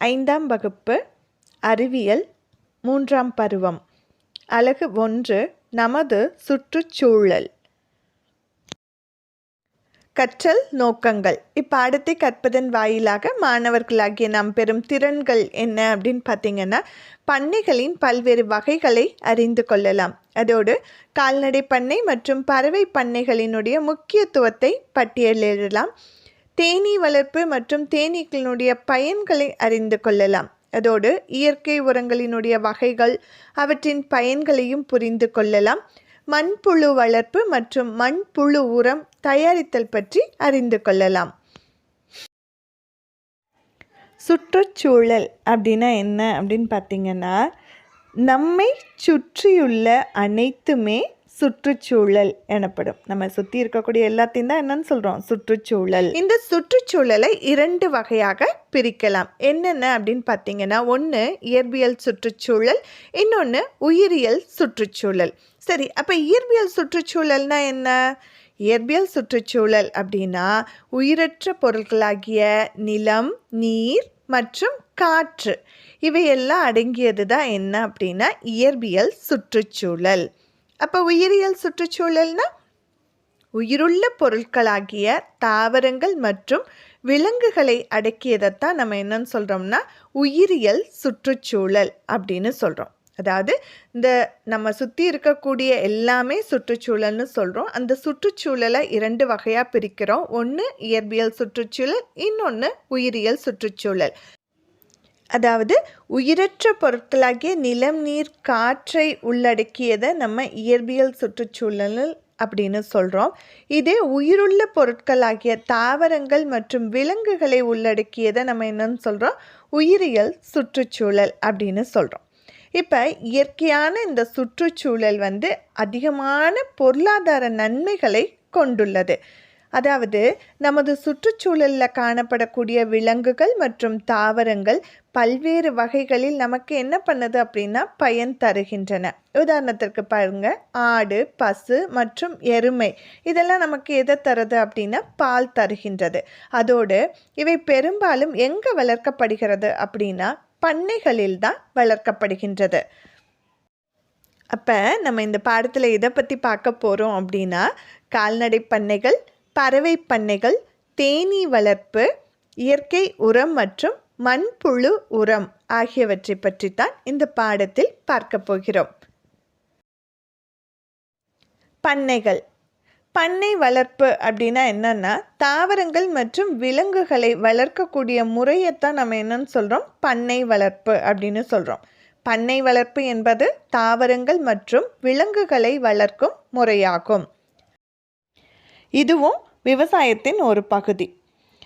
ஐந்தாம் வகுப்பு அறிவியல் மூன்றாம் பருவம். அலகு ஒன்று நமது சுற்றுச்சூழல். கற்றல் நோக்கங்கள். இப்பாடத்தை கற்பதன் வாயிலாக மாணவர்களாகிய நாம் பெறும் திறன்கள் என்ன அப்படின்னு பார்த்தீங்கன்னா பண்ணைகளின் பல்வேறு வகைகளை அறிந்து கொள்ளலாம். அதோடு கால்நடை பண்ணை மற்றும் பறவை பண்ணைகளினுடைய முக்கியத்துவத்தை பட்டியலிடலாம். தேனீ வளர்ப்பு மற்றும் தேனீக்களினுடைய பயன்களை அறிந்து கொள்ளலாம். அதோடு இயற்கை உரங்களினுடைய வகைகள் அவற்றின் பயன்களையும் புரிந்து கொள்ளலாம். மண்புழு வளர்ப்பு மற்றும் மண்புழு உரம் தயாரித்தல் பற்றி அறிந்து கொள்ளலாம். சுற்றுச்சூழல் அப்படின்னா என்ன அப்படின்னு பார்த்தீங்கன்னா நம்மை சுற்றியுள்ள அனைத்துமே சுற்றுச்சூழல் எனப்படும். நம்ம சுற்றி இருக்கக்கூடிய எல்லாத்தையும் தான் என்னன்னு சொல்கிறோம் சுற்றுச்சூழல். இந்த சுற்றுச்சூழலை இரண்டு வகையாக பிரிக்கலாம். என்னென்ன அப்படின்னு பார்த்தீங்கன்னா ஒன்று இயற்பியல் சுற்றுச்சூழல் இன்னொன்று உயிரியல் சுற்றுச்சூழல். சரி அப்போ இயற்பியல் சுற்றுச்சூழல்னா என்ன? இயற்பியல் சுற்றுச்சூழல் அப்படின்னா உயிரற்ற பொருட்களாகிய நிலம் நீர் மற்றும் காற்று. இவையெல்லாம் அடங்கியது தான் என்ன அப்படின்னா இயற்பியல் சுற்றுச்சூழல். அப்போ உயிரியல் சுற்றுச்சூழல்னா உயிருள்ள பொருட்களாகிய தாவரங்கள் மற்றும் விலங்குகளை அடக்கியதைத்தான் நம்ம என்னன்னு சொல்கிறோம்னா உயிரியல் சுற்றுச்சூழல் அப்படின்னு சொல்கிறோம் அதாவது இந்த நம்ம சுற்றி இருக்கக்கூடிய எல்லாமே சுற்றுச்சூழல்னு சொல்கிறோம் அந்த சுற்றுச்சூழலை இரண்டு வகையாக பிரிக்கிறோம். ஒன்று இயற்பியல் சுற்றுச்சூழல் இன்னொன்று உயிரியல் சுற்றுச்சூழல். அதாவது உயிரற்ற பொருட்களாகிய நிலம் நீர் காற்றை உள்ளடக்கியதை நம்ம இயற்பியல் சுற்றுச்சூழல் அப்படின்னு சொல்கிறோம் இதே உயிருள்ள பொருட்களாகிய தாவரங்கள் மற்றும் விலங்குகளை உள்ளடக்கியதை நம்ம என்னன்னு சொல்கிறோம் உயிரியல் சுற்றுச்சூழல் அப்படின்னு சொல்கிறோம் இப்போ இயற்கையான இந்த சுற்றுச்சூழல் வந்து அதிகமான பொருளாதார நன்மைகளை கொண்டுள்ளது. அதாவது நமது சுற்றுச்சூழலில் காணப்படக்கூடிய விலங்குகள் மற்றும் தாவரங்கள் பல்வேறு வகைகளில் நமக்கு என்ன பண்ணுது அப்படின்னா பயன் தருகின்றன. உதாரணத்திற்கு பாருங்க. ஆடு பசு மற்றும் எருமை. இதெல்லாம் நமக்கு எதை தருது அப்படின்னா பால் தருகின்றது. அதோடு இவை பெரும்பாலும் எங்கே வளர்க்கப்படுகிறது அப்படின்னா பண்ணைகளில் தான் வளர்க்கப்படுகின்றது. அப்போ நம்ம இந்த பாடத்தில் இதை பற்றி பார்க்க போகிறோம் அப்படின்னா கால்நடை பண்ணைகள் பறவை பண்ணைகள் தேனீ வளர்ப்பு இயற்கை உரம் மற்றும் மண்புழு உரம் ஆகியவற்றை பற்றித்தான் இந்த பாடத்தில் பார்க்க போகிறோம். பண்ணைகள். பண்ணை வளர்ப்பு அப்படின்னா என்னன்னா தாவரங்கள் மற்றும் விலங்குகளை வளர்க்கக்கூடிய முறையைத்தான் நம்ம என்னன்னு சொல்கிறோம் பண்ணை வளர்ப்பு அப்படின்னு சொல்கிறோம் பண்ணை வளர்ப்பு என்பது தாவரங்கள் மற்றும் விலங்குகளை வளர்க்கும் முறையாகும். இதுவும் விவசாயத்தின் ஒரு பகுதி.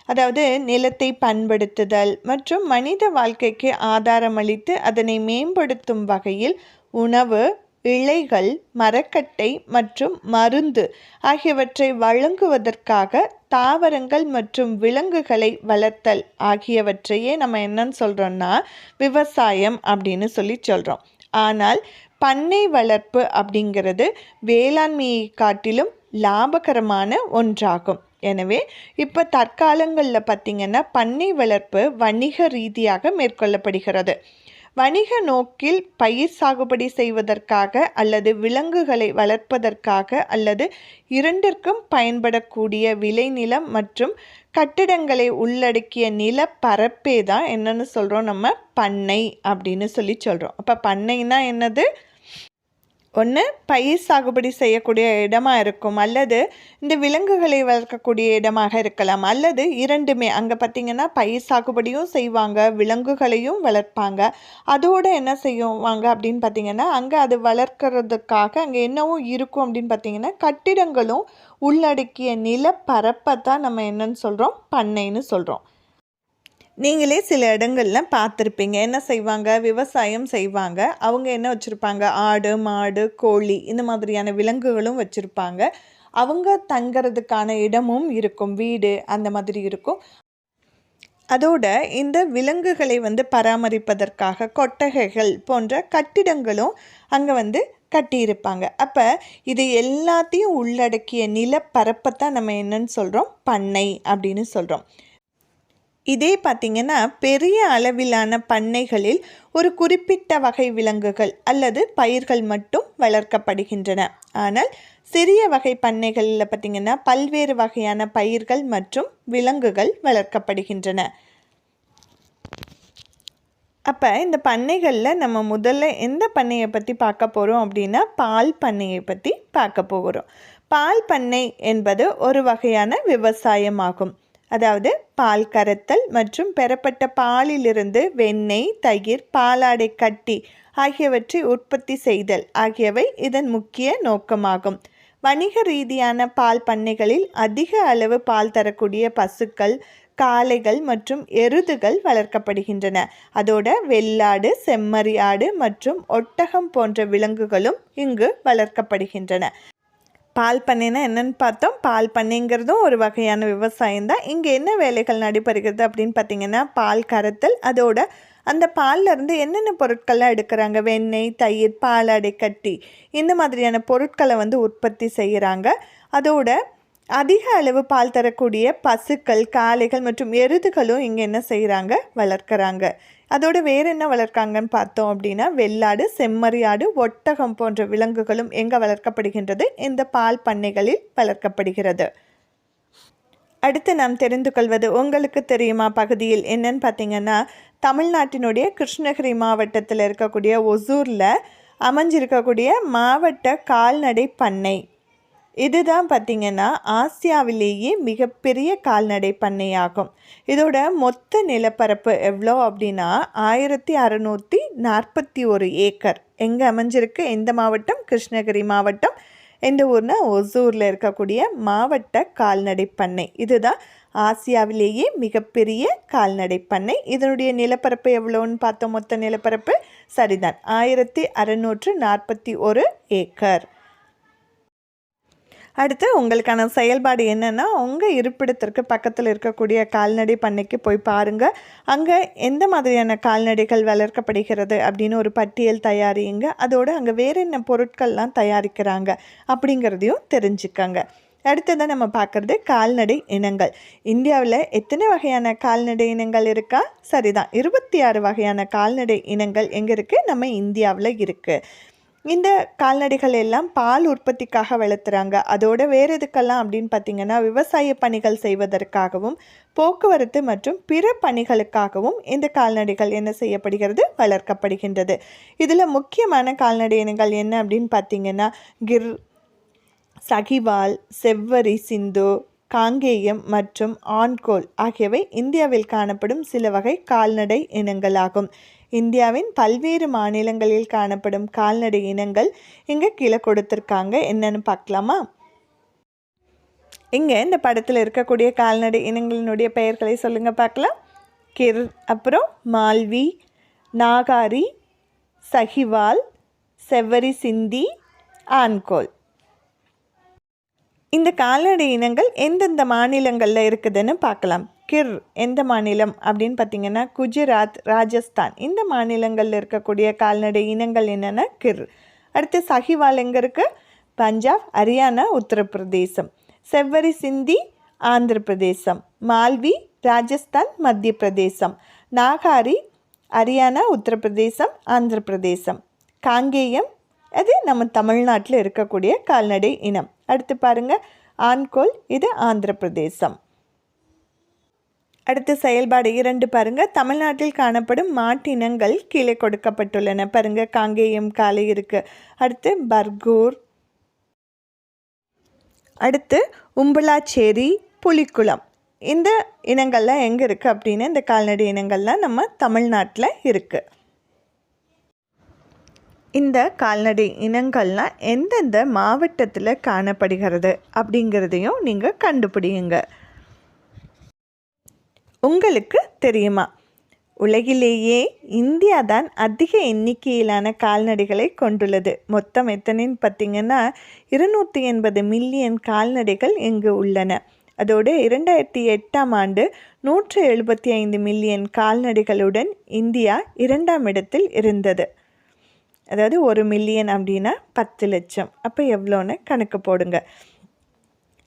அதாவது நிலத்தை பண்படுத்துதல் மற்றும் மனித வாழ்க்கைக்கு ஆதாரமளித்து அதனை மேம்படுத்தும் வகையில் உணவு இலைகள் மரக்கட்டை மற்றும் மருந்து ஆகியவற்றை வழங்குவதற்காக தாவரங்கள் மற்றும் விலங்குகளை வளர்த்தல் ஆகியவற்றையே நம்ம என்னன்னு சொல்கிறோம்னா விவசாயம் அப்படின்னு சொல்லி சொல்கிறோம் ஆனால் பண்ணை வளர்ப்பு அப்படிங்கிறது வேளாண்மையை காட்டிலும் லாபகரமான ஒன்றாகும். எனவே இப்போ தற்காலங்களில் பார்த்திங்கன்னா பண்ணை வளர்ப்பு வணிக ரீதியாக மேற்கொள்ளப்படுகிறது. வணிக நோக்கில் பயிர் சாகுபடி செய்வதற்காக அல்லது விலங்குகளை வளர்ப்பதற்காக அல்லது இரண்டிற்கும் பயன்படக்கூடிய விளைநிலம் மற்றும் கட்டிடங்களை உள்ளடக்கிய நிலப்பரப்பே தான் என்னென்னு சொல்கிறோம் நம்ம பண்ணை அப்படின்னு சொல்லி சொல்கிறோம் அப்போ பண்ணைனா என்னது? ஒன்று பயிர் சாகுபடி செய்யக்கூடிய இடமா இருக்கும். அல்லது இந்த விலங்குகளை வளர்க்கக்கூடிய இடமாக இருக்கலாம். அல்லது இரண்டுமே அங்கே பார்த்திங்கன்னா பயிர் சாகுபடியும் செய்வாங்க விலங்குகளையும் வளர்ப்பாங்க. அதோடு என்ன செய்வாங்க அப்படின்னு பார்த்திங்கன்னா அங்கே அது வளர்க்குறதுக்காக அங்கே என்னவும் இருக்கும் அப்படின்னு பார்த்திங்கன்னா கட்டிடங்களும் உள்ளடக்கிய நிலப்பரப்பை தான் நம்ம என்னன்னு சொல்கிறோம் பண்ணைன்னு சொல்கிறோம் நீங்களே சில இடங்களில் பார்த்துருப்பீங்க. என்ன செய்வாங்க? விவசாயம் செய்வாங்க. அவங்க என்ன வச்சுருப்பாங்க? ஆடு மாடு கோழி இந்த மாதிரியான விலங்குகளும் வச்சுருப்பாங்க. அவங்க தங்கிறதுக்கான இடமும் இருக்கும். வீடு அந்த மாதிரி இருக்கும். அதோட இந்த விலங்குகளை வந்து பராமரிப்பதற்காக கொட்டகைகள் போன்ற கட்டிடங்களும் அங்கே வந்து கட்டியிருப்பாங்க. அப்போ இது எல்லாத்தையும் உள்ளடக்கிய நிலப்பரப்பை தான் நம்ம என்னன்னு சொல்கிறோம் பண்ணை அப்படின்னு சொல்கிறோம் இதே பார்த்திங்கன்னா பெரிய அளவிலான பண்ணைகளில் ஒரு குறிப்பிட்ட வகை விலங்குகள் அல்லது பயிர்கள் மட்டும் வளர்க்கப்படுகின்றன. ஆனால் சிறிய வகை பண்ணைகளில் பார்த்திங்கன்னா பல்வேறு வகையான பயிர்கள் மற்றும் விலங்குகள் வளர்க்கப்படுகின்றன. அப்போ இந்த பண்ணைகளில் நம்ம முதல்ல எந்த பண்ணையை பற்றி பார்க்க போகிறோம் அப்படின்னா பால் பண்ணையை பற்றி பார்க்க போகிறோம். பால் பண்ணை என்பது ஒரு வகையான விவசாயமாகும். அதாவது பால் கறத்தல் மற்றும் பெறப்பட்ட பாலிலிருந்து வெண்ணெய் தயிர் பாலாடை கட்டி ஆகியவற்றை உற்பத்தி செய்தல் ஆகியவை இதன் முக்கிய நோக்கமாகும். வணிக ரீதியான பால் பண்ணைகளில் அதிக அளவு பால் தரக்கூடிய பசுக்கள் காளைகள் மற்றும் எருதுகள் வளர்க்கப்படுகின்றன. அதோட வெள்ளாடு செம்மறி ஆடு மற்றும் ஒட்டகம் போன்ற விலங்குகளும் இங்கு வளர்க்கப்படுகின்றன. பால் பண்ணைனா என்னென்னு பார்த்தோம். பால் பண்ணைங்கிறதும் ஒரு வகையான விவசாயம் தான். இங்கே என்ன வேலைகள் நடைபெறுகிறது அப்படின்னு பார்த்தீங்கன்னா பால் கறத்தல் அதோட அந்த பால்லேருந்து இருந்து என்னென்ன பொருட்கள்லாம் எடுக்கிறாங்க? வெண்ணெய் தயிர் பாலாடை கட்டி இந்த மாதிரியான பொருட்களை வந்து உற்பத்தி செய்கிறாங்க அதோட அதிக அளவு பால் தரக்கூடிய பசுக்கள் காளைகள் மற்றும் எருதுகளும் இங்கே என்ன செய்கிறாங்க வளர்க்குறாங்க. அதோடு வேறு என்ன வளர்க்காங்கன்னு பார்த்தோம் அப்படின்னா வெள்ளாடு செம்மறியாடு ஒட்டகம் போன்ற விலங்குகளும் எங்கே வளர்க்கப்படுகின்றது? இந்த பால் பண்ணைகளில் வளர்க்கப்படுகிறது. அடுத்து நாம் தெரிந்து கொள்வது உங்களுக்கு தெரியுமா பகுதியில் என்னன்னு பார்த்தீங்கன்னா தமிழ்நாட்டினுடைய கிருஷ்ணகிரி மாவட்டத்தில் இருக்கக்கூடிய ஒசூரில் அமைஞ்சிருக்கக்கூடிய மாவட்ட கால்நடை பண்ணை. இதுதான் பார்த்திங்கன்னா ஆசியாவிலேயே மிகப்பெரிய கால்நடை பண்ணையாகும். இதோட மொத்த நிலப்பரப்பு எவ்வளோ அப்படின்னா ஆயிரத்தி அறநூற்றி நாற்பத்தி ஒரு ஏக்கர். எங்கே அமைஞ்சிருக்கு? எந்த மாவட்டம்? கிருஷ்ணகிரி மாவட்டம். எந்த ஊர்னா? ஒசூரில் இருக்கக்கூடிய மாவட்ட கால்நடை பண்ணை. இதுதான் ஆசியாவிலேயே மிகப்பெரிய கால்நடை பண்ணை. இதனுடைய நிலப்பரப்பு எவ்வளோன்னு பார்த்தோம். மொத்த நிலப்பரப்பு சரிதான். ஆயிரத்தி அறநூற்று நாற்பத்தி ஒரு ஏக்கர். அடுத்து உங்களுக்கான செயல்பாடு என்னென்னா உங்கள் இருப்பிடத்திற்கு பக்கத்தில் இருக்கக்கூடிய கால்நடை பண்ணைக்கு போய் பாருங்கள் அங்கே எந்த மாதிரியான கால்நடைகள் வளர்க்கப்படுகிறது அப்படின்னு ஒரு பட்டியல் தயாரிங்க. அதோடு அங்கே வேறு என்ன பொருட்கள்லாம் தயாரிக்கிறாங்க அப்படிங்கிறதையும் தெரிஞ்சுக்கங்க. அடுத்ததான் நம்ம பார்க்குறது கால்நடை இனங்கள். இந்தியாவில் எத்தனை வகையான கால்நடை இனங்கள் இருக்கா? சரிதான். இருபத்தி ஆறு வகையான கால்நடை இனங்கள் எங்கே இருக்குது நம்ம இந்தியாவில் இருக்குது இந்த கால்நடைகள் எல்லாம் பால் உற்பத்திக்காக வளர்த்துறாங்க. அதோட வேறு எதுக்கெல்லாம் அப்படின்னு பார்த்தீங்கன்னா விவசாய பணிகள் செய்வதற்காகவும் போக்குவரத்து மற்றும் பிற பணிகளுக்காகவும் இந்த கால்நடைகள் என்ன செய்யப்படுகிறது? வளர்க்கப்படுகின்றது. இதில் முக்கியமான கால்நடை இனங்கள் என்ன அப்படின்னு பார்த்தீங்கன்னா கிர் சகிவால் செவ்வரி சிந்து காங்கேயம் மற்றும் ஆண்கோல் ஆகியவை இந்தியாவில் காணப்படும் சில வகை கால்நடை இனங்களாகும். இந்தியாவின் பல்வேறு மாநிலங்களில் காணப்படும் கால்நடை இனங்கள் இங்கே கீழே கொடுத்துருக்காங்க. என்னென்னு பார்க்கலாமா? இங்கே இந்த படத்தில் இருக்கக்கூடிய கால்நடை இனங்களினுடைய பெயர்களை சொல்லுங்கள் பார்க்கலாம். கிர் அப்புறம் மால்வி நாகாரி சஹிவால் செவ்வரி சிந்தி ஆண்கோல். இந்த கால்நடை இனங்கள் எந்தெந்த மாநிலங்களில் இருக்குதுன்னு பார்க்கலாம். கிர் எந்த மாநிலம் அப்படின்னு பார்த்தீங்கன்னா குஜராத் ராஜஸ்தான். இந்த மாநிலங்களில் இருக்கக்கூடிய கால்நடை இனங்கள் என்னென்ன கிர். அடுத்து சஹிவால் எங்கே இருக்குது பஞ்சாப் ஹரியானா உத்தரப்பிரதேசம். செவ்வரி சிந்தி ஆந்திர பிரதேசம் மால்வி ராஜஸ்தான் மத்திய பிரதேசம் நாகாரி ஹரியானா உத்தரப்பிரதேசம் ஆந்திர பிரதேசம் காங்கேயம் அது நம்ம தமிழ்நாட்டில் இருக்கக்கூடிய கால்நடை இனம். அடுத்து பாருங்கள் ஆண்கோல் இது ஆந்திர பிரதேசம் அடுத்த செயல்பாடு இரண்டு பாருங்கள் தமிழ்நாட்டில் காணப்படும் மாட்டினங்கள் கீழே கொடுக்கப்பட்டுள்ளன. பாருங்கள் காங்கேயம் காலை இருக்குது அடுத்து பர்கூர். அடுத்து உம்பலாச்சேரி புலிக்குளம். இந்த இனங்கள்லாம் எங்கே இருக்குது அப்படின்னு இந்த கால்நடை இனங்கள்லாம் நம்ம தமிழ்நாட்டில் இருக்குது இந்த கால்நடை இனங்கள்லாம் எந்தெந்த மாவட்டத்தில் காணப்படுகிறது அப்படிங்கிறதையும் நீங்கள் கண்டுபிடிங்க உங்களுக்கு தெரியுமா? உலகிலேயே இந்தியா தான் அதிக எண்ணிக்கையிலான கால்நடைகளை கொண்டுள்ளது. மொத்தம் எத்தனைன்னு பார்த்திங்கன்னா இருநூற்றி எண்பது மில்லியன் கால்நடைகள் இங்கு உள்ளன. அதோடு இரண்டாயிரத்தி எட்டாம் ஆண்டு நூற்று எழுபத்தி ஐந்து மில்லியன் கால்நடைகளுடன் இந்தியா இரண்டாம் இடத்தில் இருந்தது. அதாவது ஒரு மில்லியன் அப்படின்னா பத்து லட்சம். அப்போ எவ்வளோன்னு கணக்கு போடுங்க.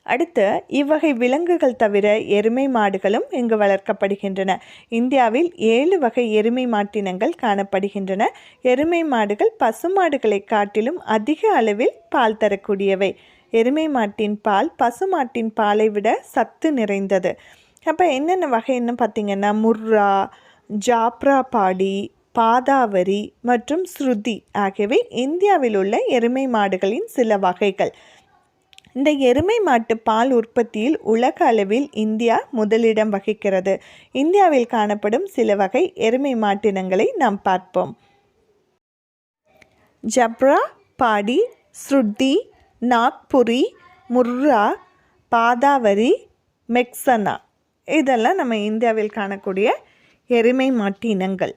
அடுத்து இவ்வகை விலங்குகள் தவிர எருமை மாடுகளும் இங்கு வளர்க்கப்படுகின்றன. இந்தியாவில் ஏழு வகை எருமை மாட்டினங்கள் காணப்படுகின்றன. எருமை மாடுகள் பசுமாடுகளை காட்டிலும் அதிக அளவில் பால் தரக்கூடியவை. எருமை மாட்டின் பால் பசுமாட்டின் பாலை விட சத்து நிறைந்தது. அப்போ என்னென்ன வகைன்னு பார்த்திங்கன்னா முர்ரா ஜாப்ரா பாடி பாதாவரி மற்றும் ஸ்ருதி ஆகியவை இந்தியாவில் உள்ள எருமை மாடுகளின் சில வகைகள். இந்த எருமை மாட்டு பால் உற்பத்தியில் உலக அளவில் இந்தியா முதலிடம் வகிக்கிறது. இந்தியாவில் காணப்படும் சில வகை எருமை மாட்டினங்களை நாம் பார்ப்போம். ஜப்ரா பாடி ஸ்ருதி நாக்புரி முர்ரா பாதாவரி மெக்சனா. இதெல்லாம் நம்ம இந்தியாவில் காணக்கூடிய எருமை மாட்டு இனங்கள்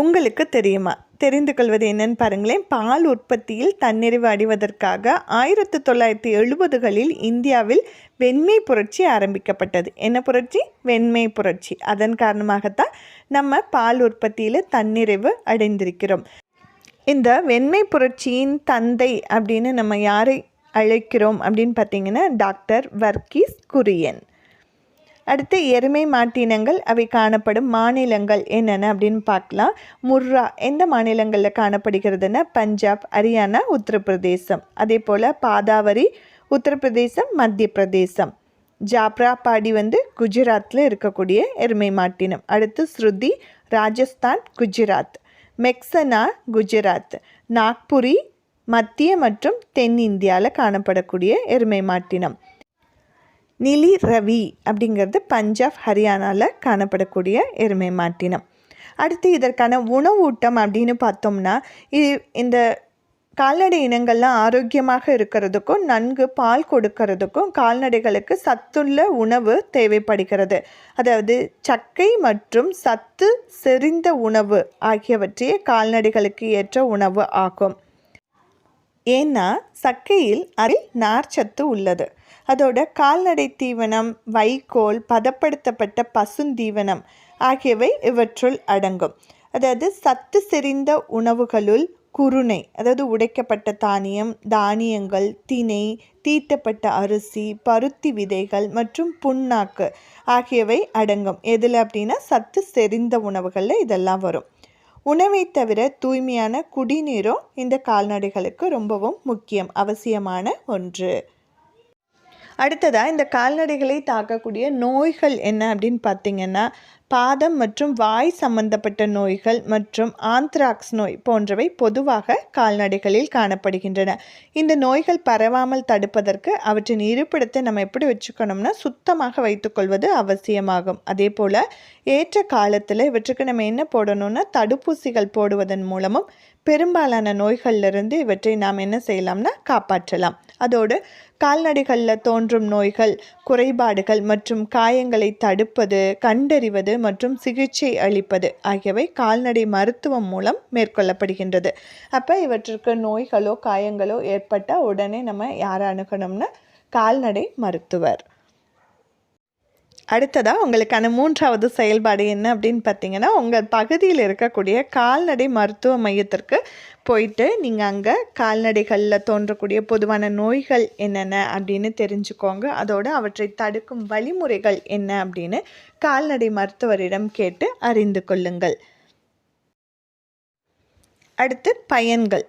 உங்களுக்கு தெரியுமா? தெரிந்து கொள்வது என்னன்னு பாருங்களேன். பால் உற்பத்தியில் தன்னிறைவு அடைவதற்காக ஆயிரத்தி தொள்ளாயிரத்தி எழுபதுகளில் இந்தியாவில் வெண்மை புரட்சி ஆரம்பிக்கப்பட்டது. என்ன புரட்சி? வெண்மை புரட்சி. அதன் காரணமாகத்தான் நம்ம பால் உற்பத்தியில் தன்னிறைவு அடைந்திருக்கிறோம். இந்த வெண்மை புரட்சியின் தந்தை அப்படின்னு நம்ம யாரை அழைக்கிறோம் அப்படின்னு பார்த்தீங்கன்னா டாக்டர் வர்கீஸ் குரியன். அடுத்து எருமை மாட்டினங்கள் அவை காணப்படும் மாநிலங்கள் என்னென்ன அப்படின்னு பார்க்கலாம். முர்ரா எந்த மாநிலங்களில் காணப்படுகிறதுன்னா பஞ்சாப் ஹரியானா உத்தரப்பிரதேசம். அதே போல் பாதாவரி உத்தரப்பிரதேசம் மத்திய பிரதேசம் ஜாப்ரா பாடி வந்து குஜராத்தில் இருக்கக்கூடிய எருமை மாட்டினம். அடுத்து ஸ்ருதி ராஜஸ்தான் குஜராத். மெக்சனா குஜராத். நாக்புரி மத்திய மற்றும் தென் இந்தியாவில் காணப்படக்கூடிய எருமை மாட்டினம். நிலி ரவி அப்படிங்கிறது பஞ்சாப் ஹரியானாவில் காணப்படக்கூடிய எருமை மாட்டினம். அடுத்து இதற்கான உணவூட்டம் அப்படின்னு பார்த்தோம்னா இது இந்த கால்நடை இனங்கள்லாம் ஆரோக்கியமாக இருக்கிறதுக்கும் நன்கு பால் கொடுக்கறதுக்கும் கால்நடைகளுக்கு சத்துள்ள உணவு தேவைப்படுகிறது. அதாவது சக்கை மற்றும் சத்து செறிந்த உணவு ஆகியவற்றையே கால்நடைகளுக்கு ஏற்ற உணவு ஆகும். ஏன்னா சக்கையில் அரை நார்ச்சத்து உள்ளது. அதோட கால்நடை தீவனம் வைக்கோல் பதப்படுத்தப்பட்ட பசுந்தீவனம் ஆகியவை இவற்றுள் அடங்கும். அதாவது சத்து செறிந்த உணவுகளுள் குருணை அதாவது உடைக்கப்பட்ட தானியம் தானியங்கள் திணை தீட்டப்பட்ட அரிசி பருத்தி விதைகள் மற்றும் புண்ணாக்கு ஆகியவை அடங்கும். எதில் அப்படின்னா சத்து செறிந்த உணவுகளில் இதெல்லாம் வரும். உணவை தவிர தூய்மையான குடிநீரும் இந்த கால்நடைகளுக்கு ரொம்பவும் முக்கியம் அவசியமான ஒன்று. அடுத்ததாக இந்த கால்நடைகளை தாக்கக்கூடிய நோய்கள் என்ன அப்படின்னு பார்த்தீங்கன்னா பாதம் மற்றும் வாய் சம்பந்தப்பட்ட நோய்கள் மற்றும் ஆந்த்ராக்ஸ் நோய் போன்றவை பொதுவாக கால்நடைகளில் காணப்படுகின்றன. இந்த நோய்கள் பரவாமல் தடுப்பதற்கு அவற்றின் இருப்பிடத்தை நம்ம எப்படி வச்சுக்கணும்னா சுத்தமாக வைத்துக்கொள்வது அவசியமாகும். அதே போல் ஏற்ற காலத்தில் இவற்றுக்கு நம்ம என்ன போடணும்னா தடுப்பூசிகள் போடுவதன் மூலமும் பெரும்பாலான நோய்கள்லேருந்து இவற்றை நாம் என்ன செய்யலாம்னா காப்பாற்றலாம். அதோடு கால்நடைகளில் தோன்றும் நோய்கள் குறைபாடுகள் மற்றும் காயங்களை தடுப்பது கண்டறிவது மற்றும் சிகிச்சை அளிப்பது ஆகியவை கால்நடை மருத்துவம் மூலம் மேற்கொள்ளப்படுகின்றது. அப்போ இவற்றிற்கு நோய்களோ காயங்களோ ஏற்பட்டால் உடனே நம்ம யாரை அணுகணும்னா கால்நடை மருத்துவர். அடுத்ததாக உங்களுக்கான மூன்றாவது செயல்பாடு என்ன அப்படின்னு பார்த்தீங்கன்னா உங்கள் பகுதியில் இருக்கக்கூடிய கால்நடை மருத்துவ மையத்திற்கு போயிட்டு நீங்கள் அங்கே கால்நடைகளில் தோன்றக்கூடிய பொதுவான நோய்கள் என்னென்ன அப்படின்னு தெரிஞ்சுக்கோங்க. அதோடு அவற்றை தடுக்கும் வழிமுறைகள் என்ன அப்படின்னு கால்நடை மருத்துவரிடம் கேட்டு அறிந்து கொள்ளுங்கள். அடுத்து பயன்கள்.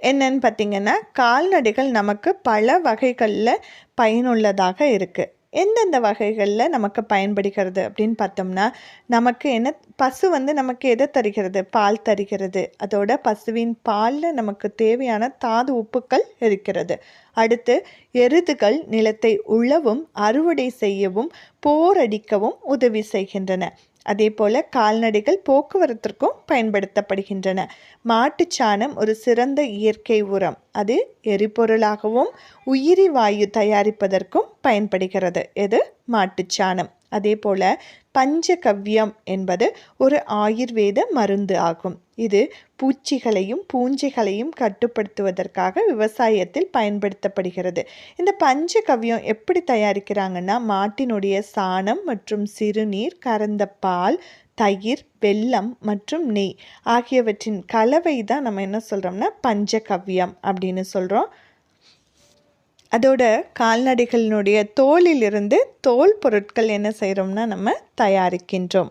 என்னன்னு பார்த்தீங்கன்னா கால்நடைகள் நமக்கு பல வகைகளில் பயனுள்ளதாக இருக்குது எந்தெந்த வகைகளில் நமக்கு பயன்படுகிறது அப்படின்னு பார்த்தோம்னா நமக்கு என்ன பசு வந்து நமக்கு எதை தருகிறது? பால் தருகிறது. அதோட பசுவின் பாலில் நமக்கு தேவையான தாது உப்புக்கள் இருக்கிறது. அடுத்து எருதுகள் நிலத்தை உழவும் அறுவடை செய்யவும் போரடிக்கவும் உதவி செய்கின்றன. அதே போல் கால்நடைகள் போக்குவரத்திற்கும் பயன்படுத்தப்படுகின்றன. மாட்டுச்சாணம் ஒரு சிறந்த இயற்கை உரம். அது எரிபொருளாகவும் உயிரி வாயு தயாரிப்பதற்கும் பயன்படுகிறது. எது? மாட்டுச்சாணம். அதே போல் பஞ்சகவ்யம் என்பது ஒரு ஆயுர்வேத மருந்து ஆகும். இது பூச்சிகளையும் பூஞ்சைகளையும் கட்டுப்படுத்துவதற்காக விவசாயத்தில் பயன்படுத்தப்படுகிறது. இந்த பஞ்சகவ்யம் எப்படி தயாரிக்கிறாங்கன்னா மாட்டினுடைய சாணம் மற்றும் சிறுநீர் கறந்த பால் தயிர் வெல்லம் மற்றும் நெய் ஆகியவற்றின் கலவை தான் நம்ம என்ன சொல்கிறோம்னா பஞ்சகவ்யம் அப்படின்னு சொல்கிறோம் அதோட கால்நடைகளினுடைய தோலிலிருந்து தோல் பொருட்கள் என்ன செய்கிறோம்னா நம்ம தயாரிக்கின்றோம்.